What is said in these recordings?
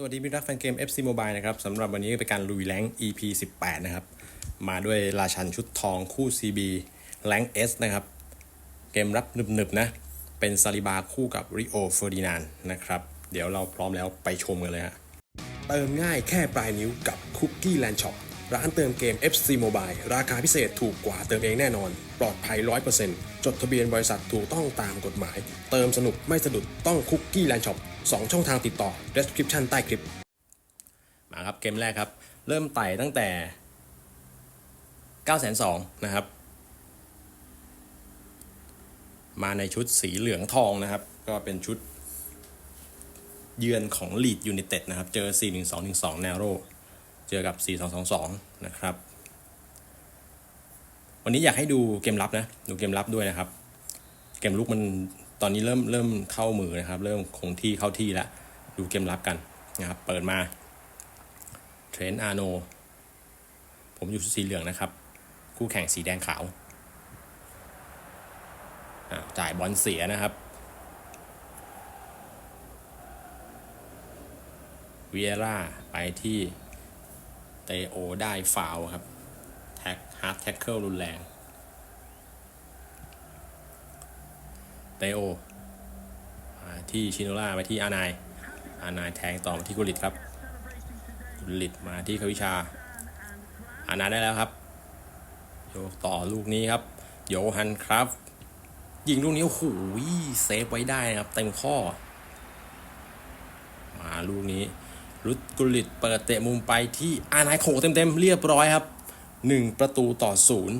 สวัสดีมิตรรักแฟนเกม FC Mobile นะครับสำหรับวันนี้เป็นการลุยแรง EP 18 นะครับ มาด้วยราชันชุดทองคู่ CB แรงค์ S นะครับ เกมรับหนึบๆนะ เป็นซาลิบาคู่กับริโอเฟอร์ดินานนะครับ เดี๋ยวเราพร้อมแล้วไปชมกันเลยฮะเติมง่ายแค่ปลายนิ้วกับคุกกี้แลนด์ช็อปร้านเติมเกม FC Mobile ราคาพิเศษถูกกว่าเติมเองแน่นอน ปลอดภัย 100%จดทะเบียนบริษัทถูกต้องตามกฎหมาย เติมสนุกไม่สะดุดต้องคุกกี้แลนด์ช็อป 2 ช่องทางติดต่อ description ใต้คลิป มาครับเกมแรกครับ เริ่มไต่ตั้งแต่ 9 2 0 0นะครับ มาในชุดสีเหลืองทองนะครับ ก็เป็นชุดเยือนของลีดยู i นเต็ดนะครับ เจอ 4 1 2 1 2 แนโรเจอกับ 4 2 2 2 นะครับ วันนี้อยากให้ดูเกมรับนะ ดูเกมรับด้วยนะครับ เกมลุกมัน ตอนนี้เริ่มเริ่มเข้ามือนะครับ เริ่มคงที่เข้าที่แล้วดูเกมรับกันนะครับ เปิดมาเทรนอาโน ผมอยู่สีเหลืองนะครับ คู่แข่งสีแดงขาวจ่ายบอลเสียนะครับเวียร่าไปที่เตโอได้ฟาวครับ แท็กฮาร์ดแท็กเกิลรุนแรง เตโอที่ชิโนล่าไปที่อานายอานายแทงต่อมาที่กุลิตครับกุลิตมาที่ควิชา อานายได้แล้วครับ โยกต่อลูกนี้ครับ โยฮันครับ ยิงลูกนี้โอ้โหเซฟไว้ได้นะครับเต็มข้อ มาลูกนี้ รุดกุลิตเปิดเตะมุมไปที่อานายโขเต็มๆเรียบร้อยครับ 1 ประตูต่อศูนย์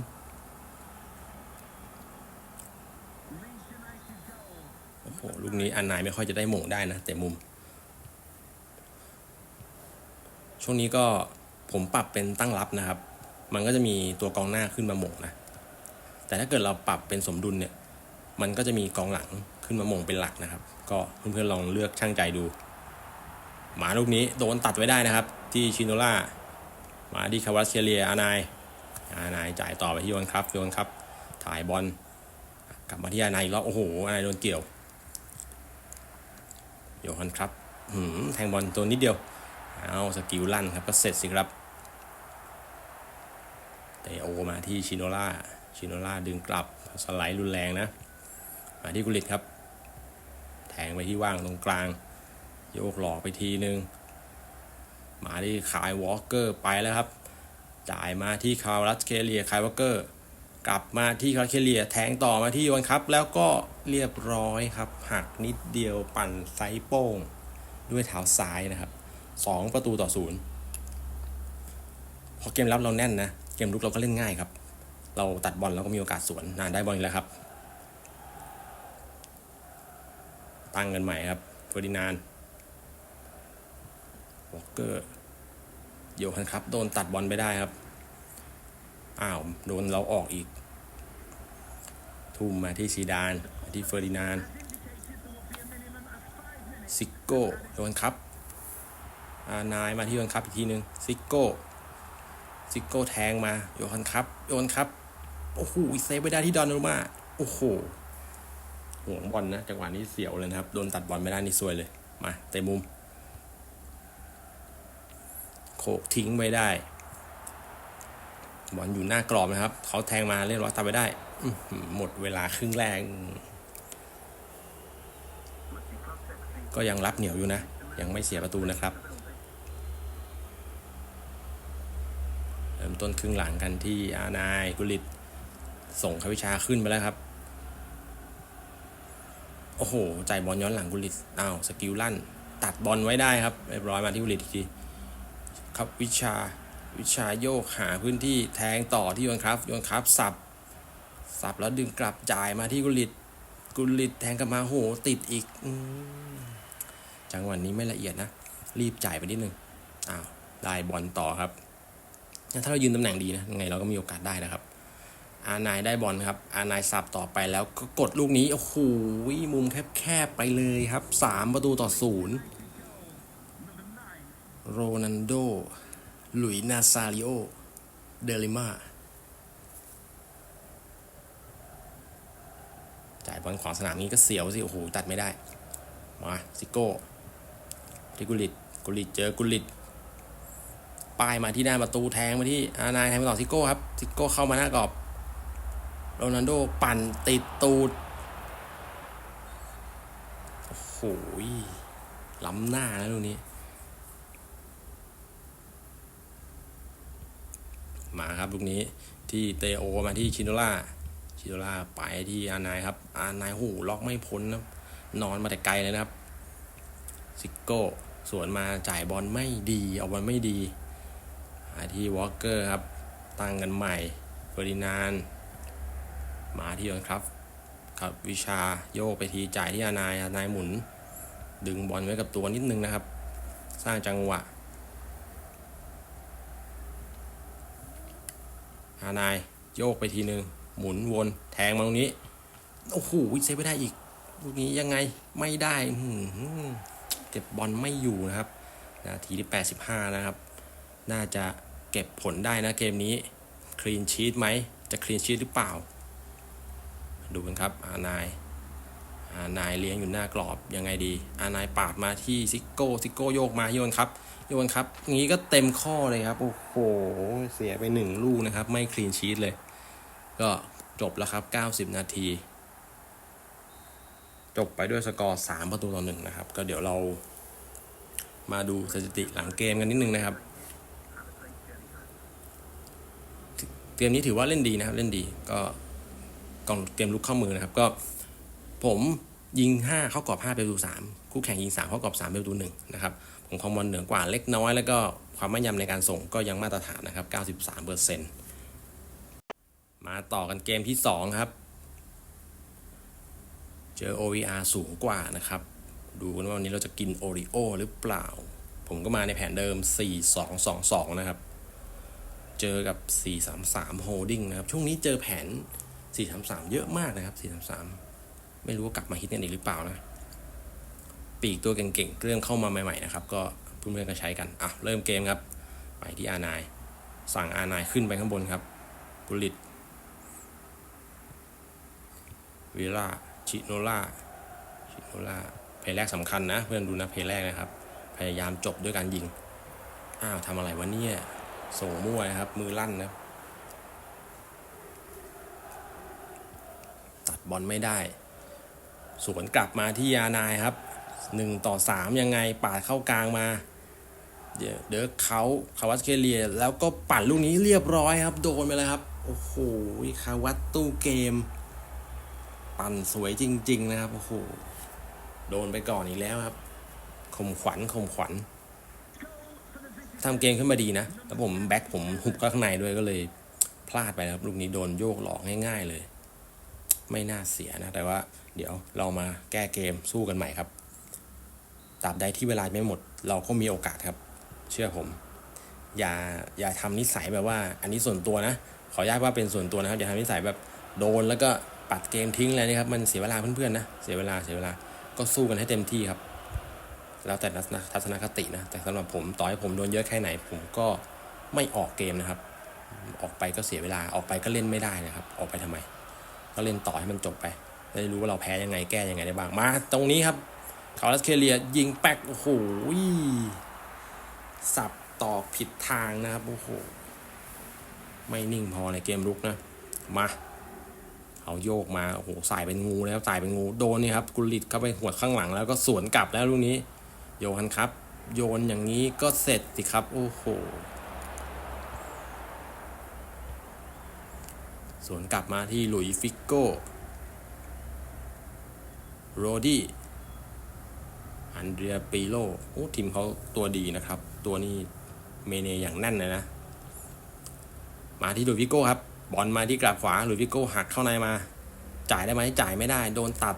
โอ้โหลูก นี้อานายไม่ค่อยจะได้หม่งได้นะเตะมุม ช่วงนี้ก็ผมปรับเป็นตั้งรับนะครับ มันก็จะมีตัวกองหน้าขึ้นมาหม่งนะ แต่ถ้าเกิดเราปรับเป็นสมดุลเนี่ย มันก็จะมีกองหลังขึ้นมาหม่งเป็นหลักนะครับ ก็เพื่อนๆลองเลือกช่างใจดู หมาลูกนี้โดนตัดไว้ได้นะครับ ที่ชิโนล่ามาที่คาวาเชเลียอานายอานายจ่ายต่อไปที่โยนครับโยนครับ ถ่ายบอลกลับมาที่อานายอีกรอบโอ้โหอานายโดนเกี่ยว โยฮันครับหืมแทงบอลตัวนิดเดียว เอาสกิลลั่นครับ ก็เสร็จสิครับเตโอมาที่ชิโนล่าชิโนล่าดึงกลับสไลด์รุนแรงนะ มาที่กุลิตครับ แทงไปที่ว่างตรงกลาง โยกหลอกไปทีนึง มาที่คายวอลเกอร์ไปแล้วครับ จ่ายมาที่คาร์ลัสเคเลียคายวอลเกอร์ กลับมาที่คาร์เคเลียแทงต่อมาที่โยนครับ แล้วก็เรียบร้อยครับ หักนิดเดียวปั่นไซโป้ง ด้วยเท้าซ้ายนะครับ 2 ประตูต่อศูนย์พอเกมรับเราแน่นนะ เกมรุกเราก็เล่นง่ายครับ เราตัดบอลเราก็มีโอกาสสวนนานได้บอลอีกแล้วครับ ตั้งกันใหม่ครับเฟอร์ดินานวอลเกอร์โยฮันครับ โดนตัดบอลไปได้ครับ อ้าวโดนเราออกอีก ทุ่มมาที่ซีดานมาที่เฟอร์ดินานซิโก้โยฮันครับอานายมาที่โยนครับอีกทีหนึ่งซิโก้ซิโก้แทงมาโยนครับโยนครับโอ้โหเซฟไปได้ที่ดอนรูมาโอ้โหห่วงบอลนะจังหวะนี้เสียวเลยนะครับ โดนตัดบอลไม่ได้นี่ซวยเลย มาเตะมุม โขกทิ้งไว้ได้ บอลอยู่หน้ากรอบนะครับ เขาแทงมาเรียบร้อยตัดไปได้ หมดเวลาครึ่งแรก ก็ยังรับเหนียวอยู่นะ ยังไม่เสียประตูนะครับ เริ่มต้นครึ่งหลังกันที่อานายกุลิต ส่งควิชาขึ้นไปแล้วครับ โอ้โหจ่ายบอลย้อนหลังกุลิตอ้าวสกิลลั่น ตัดบอลไว้ได้ครับเรียบร้อยมาที่กุลิตทีครับวิชา วิชาโยกหาพื้นที่แทงต่อที่โยนครับโยนครับสับสับแล้วดึงกลับจ่ายมาที่กุลิต กุลิตแทงกลับมาโหติดอีกอจังหวะนี้ไม่ละเอียดนะ รีบจ่ายไปนิดนึงอ้าวได้บอลต่อครับ ถ้าเรายืนตำแหน่งดีนะยังไงเราก็มีโอกาสได้นะครับ อานายได้บอลครับอานายสับต่อไปแล้วก็กดลูกนี้โอ้โหมุมแคบๆไปเลยครับ3ประตูต่อศูนย์โรนันโด หลุยนาซาริโอ เดลิมา จ่ายบอลขวางสนามนี้ก็เสียวสิ โอ้โห ตัดไม่ได้ มาซิโก้ทิกุลิตกุลิตเจอกุลิตป้ายมาที่หน้าประตูแทงมาที่อานายแทงไปต่อซิโก้ครับ ซิโก้เข้ามาหน้ากรอบ โรนัลโดปั่นติดตูด โอ้โหล้ำหน้าแล้วลูกนี้ มาครับลูกนี้ที่เตโอมาที่ชิโนล่าชิโนล่าไปที่อานายครับ อานายหูล็อกไม่พ้นนะนอนมาแต่ไกลเลยนะครับ ซิโก้สวนมาจ่ายบอลไม่ดีเอาบอลไม่ดีที่วอลเกอร์ครับ ตั้งกันใหม่เฟอร์ดินานมาที่ยอนครับครับวิชาโยกไปทีจ่ายที่อานายอานายหมุน ดึงบอลไว้กับตัวนิดนึงนะครับ สร้างจังหวะานายโยกไปทีนึง หมุนวนแทงมาตรงนี้ โอ้โหเซฟไม่ได้อีกลูกนี้ยังไงไม่ได้เก็บบอลไม่อยู่นะครับนาทีที่ 85 นะครับ น่าจะเก็บผลได้นะเกมนี้คลีนชีตไหม จะคลีนชีตหรือเปล่า ดูกันครับ อานาย อานายเลี้ยงอยู่หน้ากรอบยังไงดี อานายปาดมาที่ซิโก้ซิโก้โยกมาโยนครับ โยนครับงี้ก็เต็มข้อเลยครับ โอ้โห เสียไปหนึ่งลูกนะครับ ไม่คลีนชีตเลย ก็จบแล้วครับ 90 นาที จบไปด้วยสกอร์ 3 ประตูต่อหนึ่งนะครับ ก็เดี๋ยวเรามาดูสถิติหลังเกมกันนิดนึงนะครับ เกมนี้ถือว่าเล่นดีนะครับ เล่นดีก็กองเกมลุกเข้ามือนะครับ ก็ผมยิง 5 เข้ากรอบ 5 ประตู 3 คู่แข่งยิง 3 เข้ากรอบ 3 ประตู 1 นะครับ ผมคอมบอลเหนือกว่าเล็กน้อย แล้วก็ความแม่นยำในการส่งก็ยังมาตรฐานนะครับ 93เปอร์เซ็นต์มาต่อกันเกมที่ 2 ครับ เจอ OVR สูงกว่านะครับ ดูกันว่าวันนี้เราจะกินโอริโอหรือเปล่า ผมก็มาในแผนเดิม 4-2-2-2 นะครับ เจอกับ 4-3-3 Holding นะครับ ช่วงนี้เจอแผน 4-3-3 เยอะมากนะครับ 4-3-3 ไม่รู้ว่ากลับมาฮิตกันอีกหรือเปล่านะ ปีกตัวเก่งๆเริ่มเข้ามาใหม่ๆนะครับ ก็เพื่อนๆก็ใช้กันอะเริ่มเกมครับ ไปที่อานายสั่งอานายขึ้นไปข้างบนครับกุลิตวิล่าชิโนล่าชิโนล่าเพลย์แรกสำคัญนะ เพื่อนดูนะเพลย์แรกนะครับ พยายามจบด้วยการยิง อ้าวทำอะไรวะเนี่ย ส่งมั่วนะครับ มือลั่นนะตัดบอลไม่ได้ สวนกลับมาที่ยานายครับ หนึ่งต่อสามยังไงปาดเข้ากลางมา เดี๋ยวเขาคาวัตเคเลีย แล้วก็ปั่นลูกนี้เรียบร้อยครับ โดนไปเลยครับ โอ้โหคาวัตตู้เกม ปั่นสวยจริง ๆ นะครับ โอ้โห โดนไปก่อนอีกแล้วครับข่มขวัญข่มขวัญทำเกมขึ้นมาดีนะ แล้วผมแบ็คผมหุบข้าข้างในด้วยก็เลยพลาดไปนะครับ ลูกนี้โดนโยกหลอกง่าย ๆ เลย ไม่น่าเสียนะ แต่ว่าเดี๋ยวเรามาแก้เกมสู้กันใหม่ครับ ตราบใดที่เวลาไม่หมด เราก็มีโอกาสครับ เชื่อผม อย่าอย่าทำนิสัยแบบว่า อันนี้ส่วนตัวนะ ขออนุญาตว่าเป็นส่วนตัวนะครับอย่าทำนิสัยแบบโดนแล้วก็ปัดเกมทิ้งเลยนะครับมันเสียเวลาเพื่อนๆนะเสียเวลาเสียเวลาก็สู้กันให้เต็มที่ครับ แล้วแต่ทัศนคตินะ แต่สำหรับผมต่อให้ผมโดนเยอะแค่ไหน ผมก็ไม่ออกเกมนะครับ ออกไปก็เสียเวลาออกไปก็เล่นไม่ได้นะครับ ออกไปทำไม ก็เล่นต่อให้มันจบไปได้รู้ว่าเราแพ้ยังไงแก้ยังไงได้บ้างมา ตรงนี้ครับ คาร์ลสเคเลียยิงแป๊กโอ้โหสับต่อผิดทางนะครับโอ้โหไม่นิ่งพอในเกมรุกนะ มาเอาโยกมาโอ้โหสายเป็นงูแล้วสายเป็นงูโดนนี่ครับกุลิตเข้าไปหัวข้างหลังแล้วก็สวนกลับแล้วลูกนี้ โยนครับ โยนอย่างนี้ก็เสร็จสิครับ โอ้โหสวนกลับมาที่หลุยฟิกโก้โรดี้ อันเดรียปิโลโอ้ทีมเขาตัวดีนะครับ ตัวนี้เมเนอย่างแน่นเลยนะ มาที่หลุยส์ฟิโก้ครับ บอลมาที่กลับขวาหลุยส์ฟิโก้หักเข้าในมา จ่ายได้ไหมจ่ายไม่ได้ โดนตัด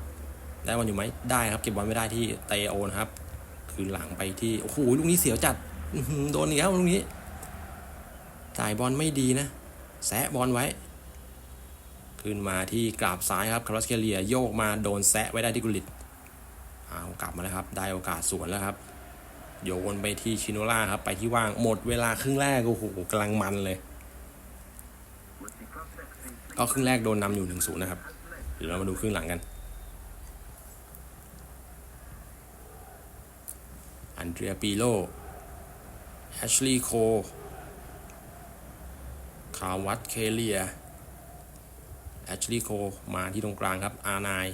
ได้บอลอยู่ไหมได้ครับ เก็บบอลไม่ได้ที่เตโอนะครับ คือหลังไปที่ โอ้โห ลูกนี้เสียวจัดโดนอีกแล้วลูกนี้ จ่ายบอลไม่ดีนะ แซะบอลไว้ ขึ้นมาที่กราบซ้ายครับคาร์ลสเคเลียโยกมาโดนแซะไว้ได้ที่กุลิต เอากลับมาแล้วครับ ได้โอกาสสวนแล้วครับ โยนไปที่ชิโนล่าครับ ไปที่ว่างหมดเวลาครึ่งแรกโอ้โหกำลังมันเลย ก็ครึ่งแรกโดนนำอยู่หนึ่งศูนย์นะครับ เดี๋ยวเรามาดูครึ่งหลังกัน อันเดรียปิโลแอชลีย์โคคาวัตเคเลียแอชลีย์โคมาที่ตรงกลางครับ อานาย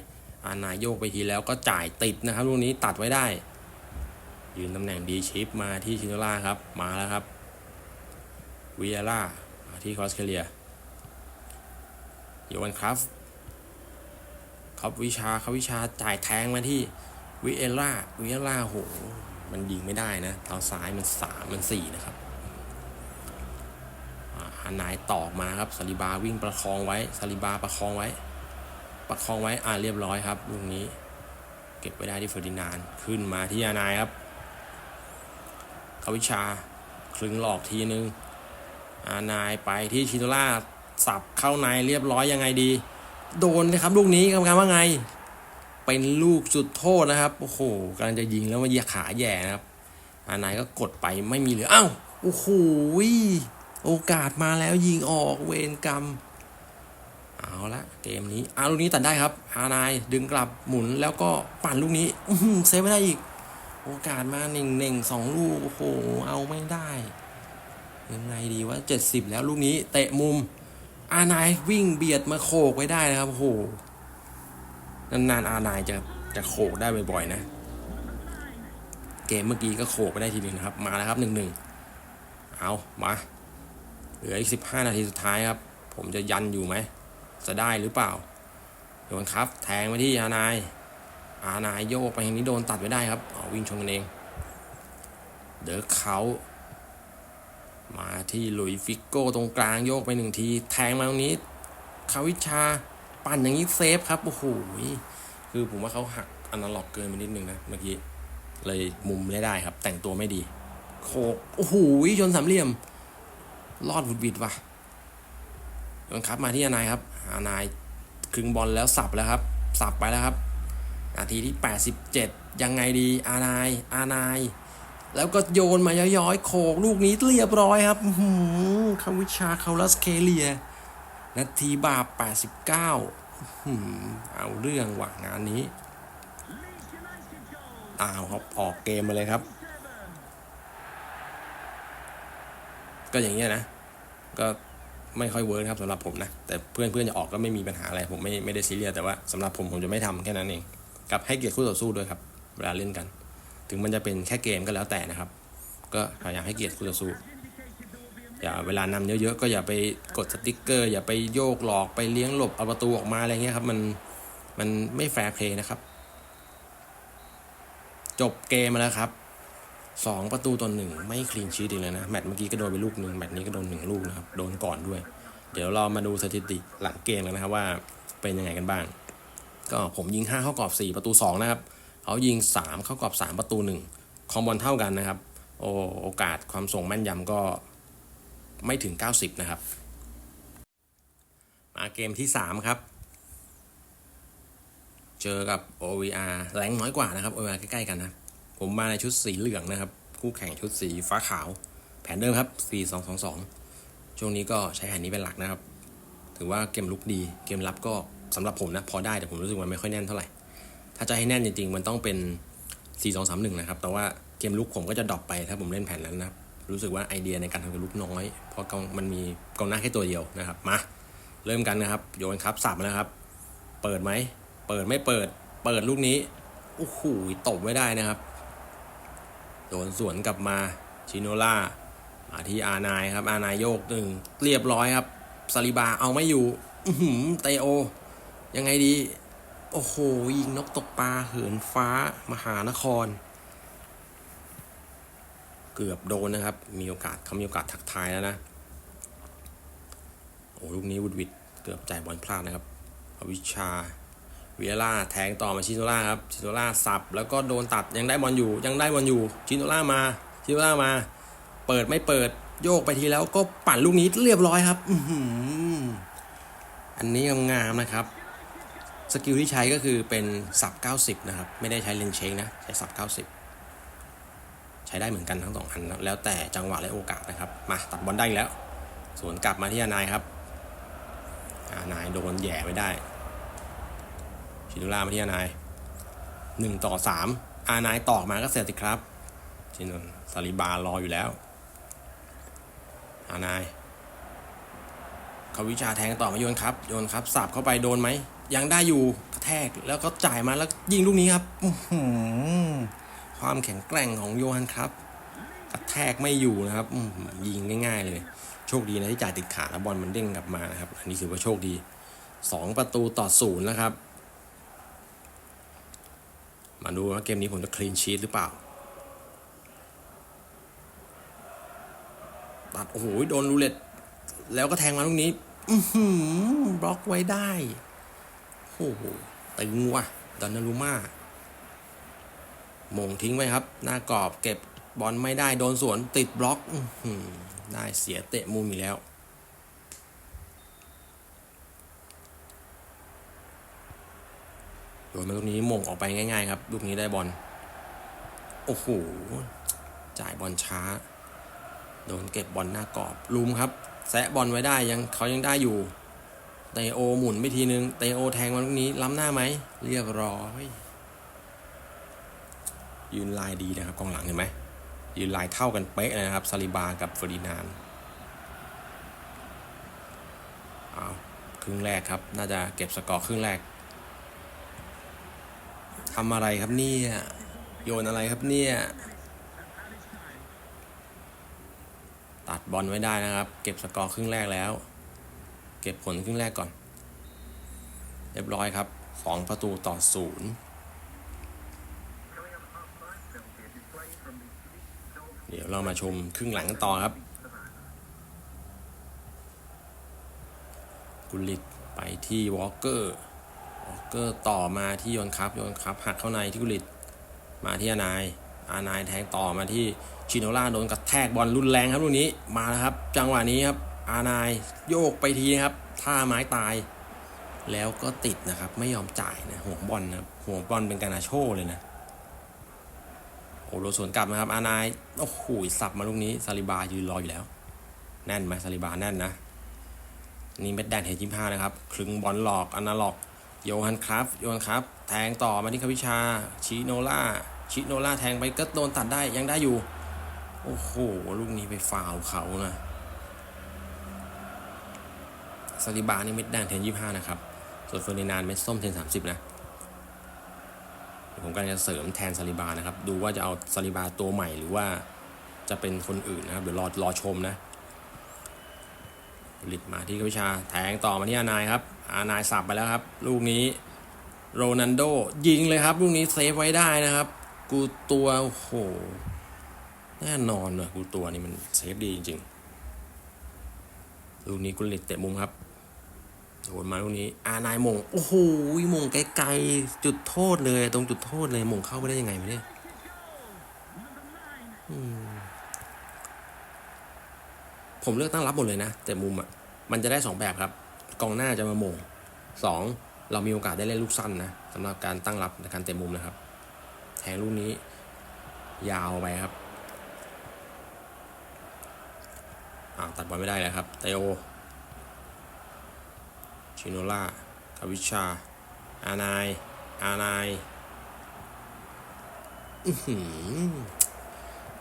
อานายโยกไปทีแล้วก็จ่ายติดนะครับลูกนี้ตัดไว้ได้ ยืนตำแหน่งดีชิปมาที่ชิโนล่าครับ มาแล้วครับวิเอล่ามาที่คอสเคเลียโยวันครับครับวิชาเขาวิชาจ่ายแทงมาที่วิเอล่าวิเอล่าโห มันยิงไม่ได้นะเท้าซ้ายมันสามมันสี่นะครับอาฮันนายตอกมาครับซาลิบาวิ่งประคองไว้ซาลิบาประคองไว้ ประคองไว้อ่าเรียบร้อยครับลูกนี้ เก็บไว้ได้ที่เฟอร์ดินานด์ขึ้นมาที่อานายครับเขาวิชาคลึงหลอกทีนึงอานายไปที่ชิโนล่าสับเข้าในเรียบร้อยยังไงดี โดนนะครับลูกนี้กรรมการว่าไง เป็นลูกจุดโทษนะครับโอ้โหกำลังจะยิงแล้วมาเหยียขาแย่นะครับ อานายก็กดไปไม่มีเหลืออ้าวโอ้โหโอกาสมาแล้วยิงออกเวรกรรม เอาละเกมนี้อาลูกนี้ตัดได้ครับ อานายดึงกลับหมุนแล้วก็ปั่นลูกนี้เซฟไม่ได้อีก โอกาสมาหนึ่งหนึ่งสองลูก โอ้โห เอาไม่ได้ยังไงดีว่าเจ็ดสิบแล้วลูกนี้เตะมุม อานายวิ่งเบียดมาโขกไว้ได้นะครับ โอ้โห นานๆ อานายจะจะโขกได้บ่อยๆนะ เกมเมื่อกี้ก็โขกไปได้ทีหนึงนะครับ มาแล้วครับหนึ่งหนึ่งเอามา เหลืออีกสิบห้านาทีสุดท้ายครับ ผมจะยันอยู่ไหม จะได้หรือเปล่าโดนครับ แทงมาที่อานายอานายโยกไปทางนี้โดนตัดไว้ได้ครับเอาวิ่งชนกันเอง เดอเขามาที่หลุยฟิกโก้ตรงกลางโยกไปหนึ่งที แทงมาตรงนี้คาวิชาปั่นอย่างนี้เซฟครับโอ้โหคือผมว่าเขาหักอนาล็อกเกินไปนิดนึงนะเมื่อกี้เลยมุมไม่ได้ครับ แต่งตัวไม่ดี โคกโอ้โหชนสามเหลี่ยม รอดวุดวิดว่ะ โดนครับมาที่อานายครับอานายครึ่งบอลแล้วสับแล้วครับ สับไปแล้วครับนาทีที่ 87 ยังไงดีอานายอานาย แล้วก็โยนมาย้อยๆ โขกลูกนี้เรียบร้อยครับหือคาวิชาคาลัสเคเลีย นาทีบาป89หือเอาเรื่องว่ะงานนี้อ้าวครับออกเกมมาเลยครับ ก็อย่างเงี้ยนะ ก็ ไม่ค่อยเวิร์คครับสำหรับผมนะ แต่เพื่อนเพื่อนจะออกก็ไม่มีปัญหาอะไร ผมไม่ไม่ได้ซีเรียสแต่ว่าสำหรับผมผมจะไม่ทำแค่นั้นเองกับให้เกียรติคู่ต่อสู้ด้วยครับเวลาเล่นกัน ถึงมันจะเป็นแค่เกมก็แล้วแต่นะครับ ก็พยายามให้เกียรติคู่ต่อสู้อย่าเวลานำเยอะๆก็อย่าไปกดสติ๊กเกอร์อย่าไปโยกหลอกไปเลี้ยงหลบเอาประตูออกมาอะไรเงี้ยครับมันมันไม่แฟร์เพลย์นะครับ จบเกมมาแล้วครับ สองประตูต่อหนึ่งไม่คลีนชีตอีกเลยนะ แมตช์เมื่อกี้ก็โดนไปลูกหนึ่งแมตช์นี้ก็โดนหนึ่งลูกนะครับ โดนก่อนด้วย เดี๋ยวเรามาดูสถิติหลังเกมกันนะครับว่าเป็นยังไงกันบ้าง ก็ผมยิง 5 เข้ากรอบ 4 ประตู 2 นะครับเขายิง 3 เข้ากรอบ 3 ประตู 1 คอมบอลเท่ากันนะครับ โอโอกาสความส่งแม่นยำก็ไม่ถึง 90 นะครับ มาเกมที่ 3 ครับเจอกับ OVR แรงน้อยกว่านะครับ OVR ใกล้ๆกันนะ ผมมาในชุดสีเหลืองนะครับ คู่แข่งชุดสีฟ้าขาว แผนเดิมครับ 4-2-2-2 ช่วงนี้ก็ใช้แผนนี้เป็นหลักนะครับ ถือว่าเกมลุกดี เกมรับก็สำหรับผมนะ พอได้แต่ผมรู้สึกมันไม่ค่อยแน่นเท่าไหร่ ถ้าจะให้แน่นจริงๆ มันต้องเป็น 4-2-3-1 นะครับ แต่ว่าเกมลุกผมก็จะดรอปไปถ้าผมเล่นแผนนั้นนะครับ รู้สึกว่าไอเดียในการทำเกมลุกน้อย เพราะมันมีกองหน้าแค่ตัวเดียวนะครับ มา เริ่มกันนะครับ โยนครับสับนะครับ เปิดไหม เปิดไม่เปิด เปิดลูกนี้ โอ้โห ตบไม่ได้นะครับ โดนสวนกลับมาชิโนล่ามาที่อานายครับ อานายโยกหนึ่งเรียบร้อยครับซาลิบาเอาไม่อยู่อื้อหือเตโอ ยังไงดี โอ้โห ยิงนกตกปลาเหินฟ้ามหานคร เกือบโดนนะครับ มีโอกาสเขามีโอกาสทักทายแล้วนะ โอ้ลูกนี้วุดวิดเกือบจ่ายบอลพลาดนะครับอวิชา เวียร่าแทงต่อมาชิโนล่าครับชิโนล่าสับแล้วก็โดนตัดยังได้บอลอยู่ ยังได้บอลอยู่ชิโนล่ามาชิโนล่ามา เปิดไม่เปิดโยกไปทีแล้วก็ปั่นลูกนี้เรียบร้อยครับอื้มอันนี้งามนะครับ สกิลที่ใช้ก็คือเป็นสับ 90 นะครับ ไม่ได้ใช้เลนเชงนะ ใช้สับ 90 ใช้ได้เหมือนกันทั้งสองอันแล้วแต่จังหวะและโอกาสนะครับ มาตัดบอลได้แล้วสวนกลับมาที่นายครับนายโดนแหย่ไม่ได้ ชิโนล่ามาที่อานายหนึ่งต่อสามอานายตอกมาก็เสร็จสิครับชินนซาลิบารออยู่แล้ว อานายเขาวิชาแทงต่อมาโยนครับ โยนครับสับเข้าไปโดนไหม ยังได้อยู่กระแทกแล้วก็จ่ายมาแล้วยิงลูกนี้ครับความแข็งแกร่งของโยฮันครับกระแทกไม่อยู่นะครับยิงง่าย ๆ เลย โชคดีนะที่จ่ายติดขาแล้วบอลมันเด้งกลับมานะครับ อันนี้ถือว่าโชคดีสองประตูต่อศูนย์นะครับ มาดูว่าเกมนี้ผมจะคลีนชีตหรือเปล่า ตัด โอ้โห โดนรูเล็ต แล้วก็แทงมาตรงนี้ อือหือบล็อกไว้ได้ โอ้โหตึงว่ะดอนนารุมาหมงทิ้งไว้ครับ หน้ากรอบเก็บบอลไม่ได้โดนสวนติดบล็อกอได้เสียเตะมุมอีกแล้ว โดน มาลูกนี้ม่งออกไปง่าย ๆ ครับ ลูกนี้ได้บอล โอ้โห จ่ายบอลช้า โดนเก็บบอลหน้ากรอบลุมครับ แซะบอลไว้ได้ยังเขายังได้อยู่เตโอหมุนไปทีนึงเตโอแทงมาลูกนี้ล้ำหน้าไหม เรียบร้อยยืนลายดีนะครับกองหลังเห็นไหมยืนลายเท่ากันเป๊ะเลยนะครับซาลิบากับเฟอร์ดินานเอาครึ่งแรกครับ น่าจะเก็บสกอร์ครึ่งแรก ทำอะไรครับเนี่ย โยนอะไรครับเนี่ย ตัดบอลไว้ได้นะครับ เก็บสกอร์ครึ่งแรกแล้ว เก็บผลครึ่งแรกก่อน เรียบร้อยครับสองประตูต่อศูนย์เดี๋ยวเรามาชมครึ่งหลังกันต่อครับ กุลิตไปที่วอลเกอร์ กอร์ต่อมาที่โยนครับโยนครับหักเข้าในที่กุลิตมาที่อานายอานายแทงต่อมาที่ชิโนล่าโดนกระแทกบอลรุนแรงครับลูกนี้มาแล้วครับ จังหวะนี้ครับ อานายโยกไปทีนะครับท่าไม้ตาย แล้วก็ติดนะครับ ไม่ยอมจ่ายนะห่วงบอลนะห่วงบอลเป็นการาโชเลยนะโอ้โหสวนกลับนะครับ อานายโอ้โหสับมาลูกนี้ซาลิบายืนรออยู่แล้ว แน่นไหมซาลิบาแน่นนะนี่เม็ดแดงเฮจิมห้านะครับคลึงบอลหลอกอนาล็อก โยฮันครับ โยฮันครับ แทงต่อมาที่คาวิชา ชิโนล่า ชิโนล่าแทงไปก็โดนตัดได้ยังได้อยู่ โอ้โห ลูกนี้ไปฟาวเขานะซาลิบานี่เม็ดแดงเทนยี่ห้านะครับ ส่วนเฟอร์ดินานด์เม็ดส้มเทนสามสิบนะเดี๋ยวผมกำลังจะเสริมแทนซาลิบานะครับ ดูว่าจะเอาซาลิบาตัวใหม่หรือว่าจะเป็นคนอื่นนะครับ เดี๋ยวรอรอชมนะลิดมาที่กวิชา แทงต่อมาที่อานายครับ นายสับไปแล้วครับ ลูกนี้โรนันโดยิงเลยครับ ลูกนี้เซฟไว้ได้นะครับ กูตัวโอ้โหแน่นอนเลยกูตัวนี่มันเซฟดีจริงๆ ลูกนี้กุลิตเตะมุมครับโดนมาลูกนี้ อานายมง โอ้โหมงไกลๆ จุดโทษเลย ตรงจุดโทษเลยมงเข้าไปได้ยังไงวะเนี่ยผมเลือกตั้งรับหมดเลยนะ แต่มุมอะ มันจะได้สองแบบครับ กองหน้าจะมาโมงสองเรามีโอกาสได้เล่นลูกสั้นนะสำหรับการตั้งรับในการเตะมุมนะครับ แทงลูกนี้ ยาวไปครับอ้าวตัดบอลไม่ได้แล้วครับเตโอชิโนล่าคาวิชา อานาย อานาย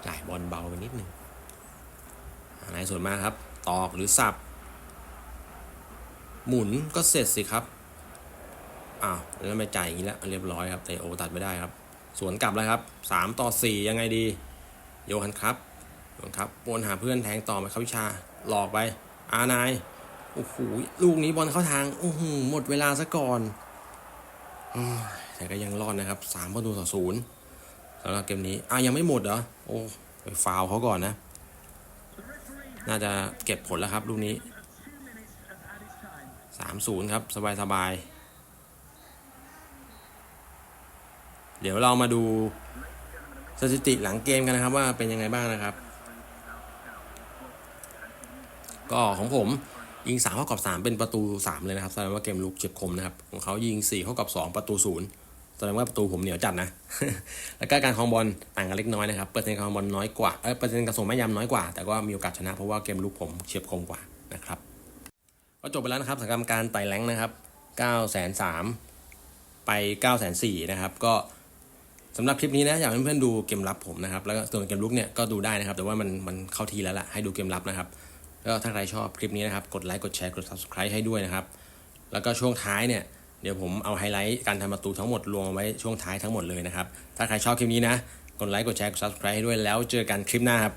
จ่ายบอลเบาไปนิดนึงอานายส่วนมากครับ ตอกหรือสับ หมุนก็เสร็จสิครับ อ้าวแล้วไม่จ่ายอย่างนี้แล้วเรียบร้อยครับเตโอตัดไม่ได้ครับ สวนกลับแล้วครับสามต่อสี่ยังไงดี โยฮันครับโยฮันครับวนหาเพื่อนแทงต่อมาครับวิชา หลอกไป อานาย โอ้โห ลูกนี้บอลเข้าทาง โอ้โห หมดเวลาซะก่อนอแต่ก็ยังรอดนะครับสามประตูต่อศูนย์สำหรับเกมนี้อะยังไม่หมดเหรอ โอ้ ไปฟาวเขาก่อนนะ น่าจะเก็บผลแล้วครับลูกนี้ สามศูนย์ครับ สบายสบาย เดี๋ยวเรามาดูสถิติหลังเกมกันนะครับว่าเป็นยังไงบ้างนะครับ ก็ของผมยิงสามเข้ากับสามเป็นประตูสามเลยนะครับแสดงว่าเกมลุกเฉียบคมนะครับของเขายิงสี่เข้ากับสองประตูศูนย์แสดงว่าประตูผมเหนียวจัดนะ แล้วก็การครองบอลต่างกันเล็กน้อยนะครับเปอร์เซ็นต์ครองบอลน้อยกว่าเออเปอร์เซ็นต์การส่งแม่ยำน้อยกว่า แต่ก็มีโอกาสชนะเพราะว่าเกมลุกผมเฉียบคมกว่านะครับ ก็จบไปแล้วนะครับสำหรับการไต่แรงนะครับ9ก้าแสนสามไป9ก้าแสนสี่นะครับก็สำหรับคลิปนี้นะอยากให้เพื่อนๆดูเกมรับผมนะครับแล้วก็ส่วนเกมลุกเนี่ยก็ดูได้นะครับ แต่ว่ามันมันเข้าทีแล้วล่ะให้ดูเกมรับนะครับแล้วถ้าใครชอบคลิปนี้นะครับกดไลค์กดแชร์กด subscribe ให้ด้วยนะครับ แล้วก็ช่วงท้ายเนี่ยเดี๋ยวผมเอาไฮไลท์การทำประตูทั้งหมดรวมไว้ช่วงท้ายทั้งหมดเลยนะครับ ถ้าใครชอบคลิปนี้นะ กดไลค์กดแชร์กด subscribe ให้ด้วยแล้วเจอกันคลิปหน้าครับ